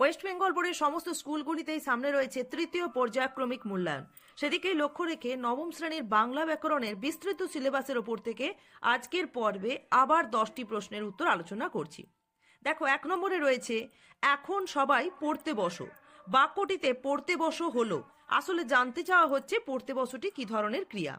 West Bengal বোর্ডের সমস্ত স্কুলগুলিতেই সামনে রয়েছে তৃতীয় পর্যায়ক্রমিক মূল্যায়ন। সেদিকেই লক্ষ্য রেখে নবম শ্রেণির বাংলা ব্যাকরণের বিস্তৃত সিলেবাসের ওপর থেকে আজকের পর্বে আবার দশটি প্রশ্নের উত্তর আলোচনা করছি। দেখো, এক নম্বরে রয়েছে, এখন সবাই পড়তে বসো। বাক্যটিতে পড়তে বসো হলো। আসলে জানতে চাওয়া হচ্ছে পড়তে বসোটি কি ধরনের ক্রিয়া।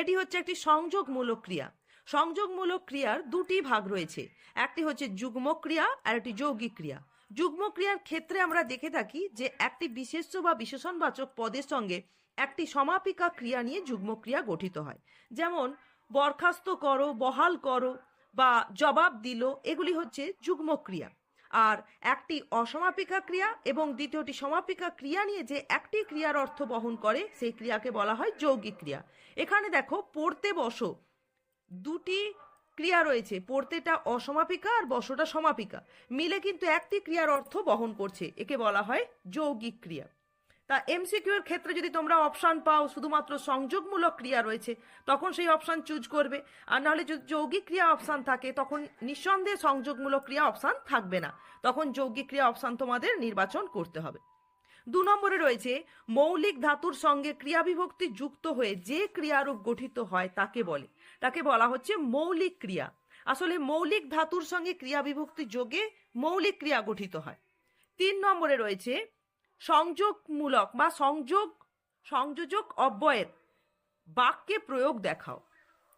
এটি হচ্ছে একটি সংযোগমূলক ক্রিয়া। সংযোগমূলক ক্রিয়ার দুটি ভাগ রয়েছে। একটি হচ্ছে যুগ্ম ক্রিয়া আর একটি যৌগিক ক্রিয়া। যুগ্ম ক্রিয়ার ক্ষেত্রে আমরা দেখে থাকি যে একটি বিশেষ্য বা বিশেষণবাচক পদের সঙ্গে একটি সমাপিকা ক্রিয়া নিয়ে যুগ্ম ক্রিয়া গঠিত হয়। যেমন, বরখাস্ত করো, বহাল করো বা জবাব দিল, এগুলি হচ্ছে যুগ্ম ক্রিয়া আর একটি অসমাপিকা ক্রিয়া এবং দ্বিতীয়টি সমাপিকা ক্রিয়া নিয়ে যে একটি ক্রিয়ার অর্থ বহন করে, সেই ক্রিয়াকে বলা হয় যৌগিক ক্রিয়া। এখানে দেখো, পড়তে বসো। দুটি ক্রিয়া রয়েছে, পড়তেটা অসমাপিকা আর বসটা সমাপিকা। মিলে কিন্তু একটি ক্রিয়ার অর্থ বহন করছে, একে বলা হয় যৌগিক ক্রিয়া। তা এমসিকিউ এর ক্ষেত্রে যদি তোমরা অপশান পাও, শুধুমাত্র সংযোগমূলক ক্রিয়া রয়েছে, তখন সেই অপশান চুজ করবে। আর নাহলে যদি যৌগিক ক্রিয়া অপশান থাকে, তখন নিঃসন্দেহে সংযোগমূলক ক্রিয়া অপশান থাকবে না। তখন যৌগিক ক্রিয়া অপশান তোমাদের নির্বাচন করতে হবে। দু নম্বরে রয়েছে, মৌলিক ধাতুর সঙ্গে ক্রিয়া বিভক্তি যুক্ত হয়ে যে ক্রিয়ারূপ গঠিত হয় তাকে বলে। তাকে বলা হচ্ছে মৌলিক ক্রিয়া। আসলে মৌলিক ধাতুর সঙ্গে ক্রিয়া বিভক্তি যোগে মৌলিক ক্রিয়া গঠিত হয়। তিন নম্বরে রয়েছে, সংযোগমূলক বা সংযোগ, সংযোজক অব্যয়ের বাক্যে প্রয়োগ দেখাও।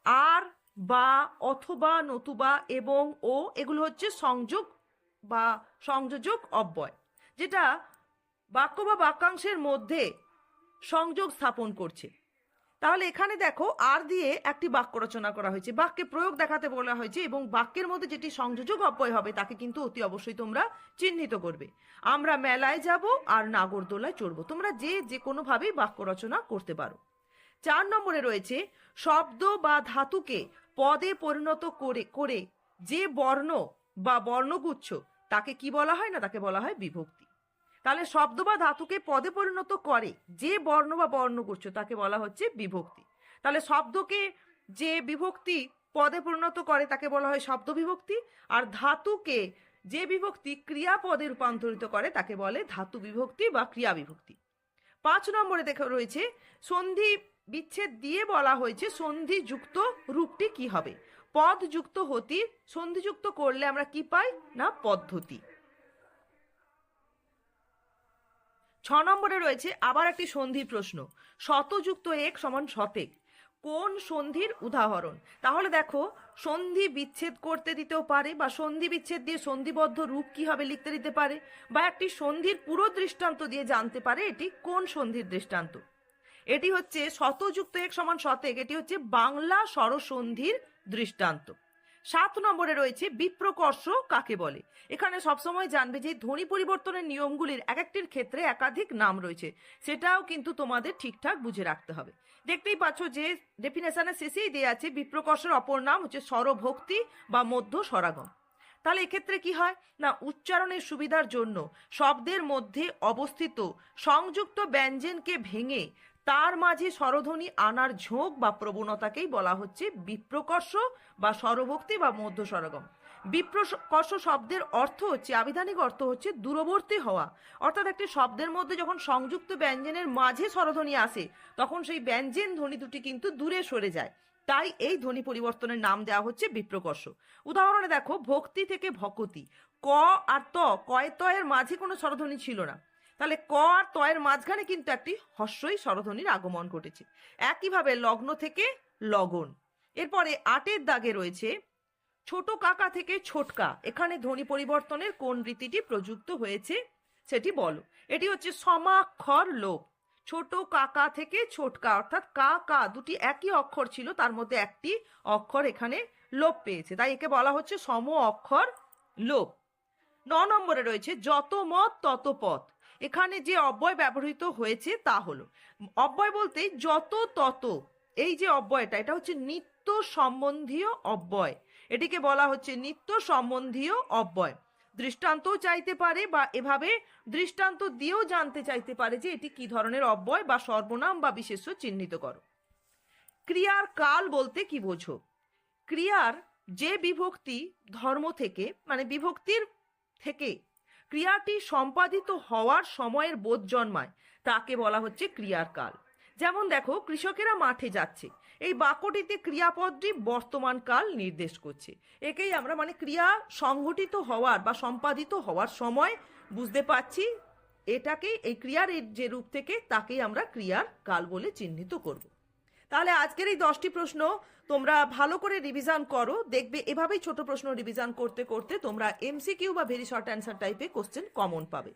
আর, বা, অথবা, নতুবা এবং ও এগুলো হচ্ছে সংযোগ বা সংযোজক অব্যয়। যেটা বাক্য বা বাক্যাংশের মধ্যে সংযোগ স্থাপন করছে। তাহলে এখানে দেখো আর দিয়ে একটি বাক্য রচনা করা হয়েছে। বাক্যে প্রয়োগ দেখাতে বলা হয়েছে এবং বাক্যের মধ্যে যেটি সংযোজক অব্যয় হবে তাকে কিন্তু অতি অবশ্যই তোমরা চিহ্নিত করবে। আমরা মেলায় যাব আর নাগরদোলায় চড়বো। তোমরা যে যে কোনোভাবেই বাক্য রচনা করতে পারো। চার নম্বরে রয়েছে, শব্দ বা ধাতুকে পদে পরিণত করে করে যে বর্ণ বা বর্ণগুচ্ছ, তাকে কি বলা হয় না তাকে বলা হয় বিভক্তি। তাহলে শব্দ বা ধাতুকে পদে পরিণত করে যে বর্ণ বা বর্ণগুচ্ছ তাকে বলা হচ্ছে বিভক্তি। তাহলে শব্দকে যে বিভক্তি পদে পরিণত করে, তাকে বলা হয় শব্দ বিভক্তি। আর ধাতুকে যে বিভক্তি ক্রিয়াপদে রূপান্তরিত করে, তাকে বলে ধাতু বিভক্তি বা ক্রিয়া বিভক্তি। পাঁচ নম্বরে দেখা, রয়েছে সন্ধি বিচ্ছেদ দিয়ে বলা হয়েছে সন্ধি যুক্ত রূপটি কি হবে? পদ যুক্ত হতি, সন্ধিযুক্ত করলে আমরা কি পাই? না, পদ্ধতি। ছ নম্বরে রয়েছে আবার একটি সন্ধি প্রশ্ন। শতযুক্ত এক সমান শতেক। কোন সন্ধির উদাহরণ? তাহলে দেখো, সন্ধি বিচ্ছেদ করতে দিতেও পারে বা সন্ধি বিচ্ছেদ দিয়ে সন্ধিবদ্ধ রূপ কি হবে লিখতে দিতে পারে বা একটি সন্ধির পুরো দৃষ্টান্ত দিয়ে জানতে পারে এটি কোন সন্ধির দৃষ্টান্ত। এটি হচ্ছে শতযুক্ত এক সমান শতেক, এটি হচ্ছে বাংলা স্বরসন্ধির দৃষ্টান্ত। সাত নম্বরে রয়েছে বিপ্রকর্ষ কাকে বলে? এখানে সবসময় জানবে যে ধ্বনি পরিবর্তনের নিয়মগুলির এক একটির ক্ষেত্রে একাধিক নাম রয়েছে। সেটাও কিন্তু তোমাদের ঠিকঠাক বুঝে রাখতে হবে। দেখতেই পাচ্ছ যে ডেফিনেশনের শেষেই দেওয়া আছে বিপ্রকর্ষের অপর নাম হচ্ছে স্বরভক্তি বা মধ্য স্বরাগম। তাহলে এক্ষেত্রে কি হয়? না, উচ্চারণের সুবিধার জন্য শব্দের মধ্যে অবস্থিত সংযুক্ত ব্যঞ্জনকে ভেঙে তার মাঝে স্বরধ্বনি আনার ঝোঁক বা প্রবণতাকেই বলা হচ্ছে বিপ্রকর্ষ বা স্বরভক্তি বা মধ্য স্বরগম বিপ্রকর্ষ শব্দের অর্থ হচ্ছে আবিধানিক অর্থ হচ্ছে দূরবর্তী হওয়া। অর্থাৎ একটি শব্দের মধ্যে যখন সংযুক্ত ব্যঞ্জনের মাঝে স্বরধ্বনি আসে, তখন সেই ব্যঞ্জন ধ্বনি দুটি কিন্তু দূরে সরে যায়। তাই এই ধ্বনি পরিবর্তনের নাম দেওয়া হচ্ছে বিপ্রকর্ষ। উদাহরণে দেখো, ভক্তি থেকে ভকতি। ক আর ত কয় তয়ের মাঝে কোনো স্বরধ্বনি ছিল না। তাহলে ক আর তয়ের মাঝখানে কিন্তু একটি হস্যই স্বরধ্বনির আগমন ঘটেছে। একইভাবে লগ্ন থেকে লগন। এরপরে আটের দাগে রয়েছে, ছোট কাকা থেকে ছোটকা। এখানে ধ্বনি পরিবর্তনের কোন রীতিটি প্রযুক্ত হয়েছে সেটি বলো। এটি হচ্ছে সমাক্ষর লোপ। ছোট কাকা থেকে ছোটকা, অর্থাৎ কা কা দুটি একই অক্ষর ছিল, তার মধ্যে একটি অক্ষর এখানে লোপ পেয়েছে। তাই একে বলা হচ্ছে সম অক্ষর লোপ। ন নম্বরে রয়েছে, যত মত তত পথ। এখানে যে অব্যয় ব্যবহৃত হয়েছে তা হলো। অব্যয় বলতে যত তত, এই যে অব্যয়টা, এটা হচ্ছে নিত্য সম্বন্ধীয় অব্যয়। এটিকে বলা হচ্ছে নিত্য সম্বন্ধীয় অব্যয়। দৃষ্টান্তও চাইতে পারে বা এভাবে দৃষ্টান্ত দিয়েও জানতে চাইতে পারে যে এটি কি ধরনের অব্যয় বা সর্বনাম বা বিশেষ্য চিহ্নিত করো। ক্রিয়ার কাল বলতে কি বোঝো? ক্রিয়ার যে বিভক্তি ধর্ম থেকে মানে বিভক্তির থেকে ক্রিয়াটি সম্পাদিত হওয়ার সময়ের বোধ জন্মায়। তাকে বলা হচ্ছে ক্রিয়ার কাল যেমন দেখো, কৃষকেরা মাঠে যাচ্ছে। এই বাক্যটিতে ক্রিয়াপদটি বর্তমান কাল নির্দেশ করছে। একেই আমরা মানে ক্রিয়া সংঘটিত হওয়ার বা সম্পাদিত হওয়ার সময় বুঝতে পাচ্ছি এটাকেই, এই ক্রিয়ার যে রূপ থেকে তাকেই আমরা ক্রিয়ার কাল বলে চিহ্নিত করব। তাহলে আজকের এই দশটি প্রশ্ন তোমরা ভালো করে রিভিশন করো। দেখবে এভাবেই ছোট প্রশ্ন রিভিশন করতে করতে তোমরা এমসিকিউ বা ভেরি শর্ট অ্যান্সার টাইপে কোশ্চেন কমন পাবে।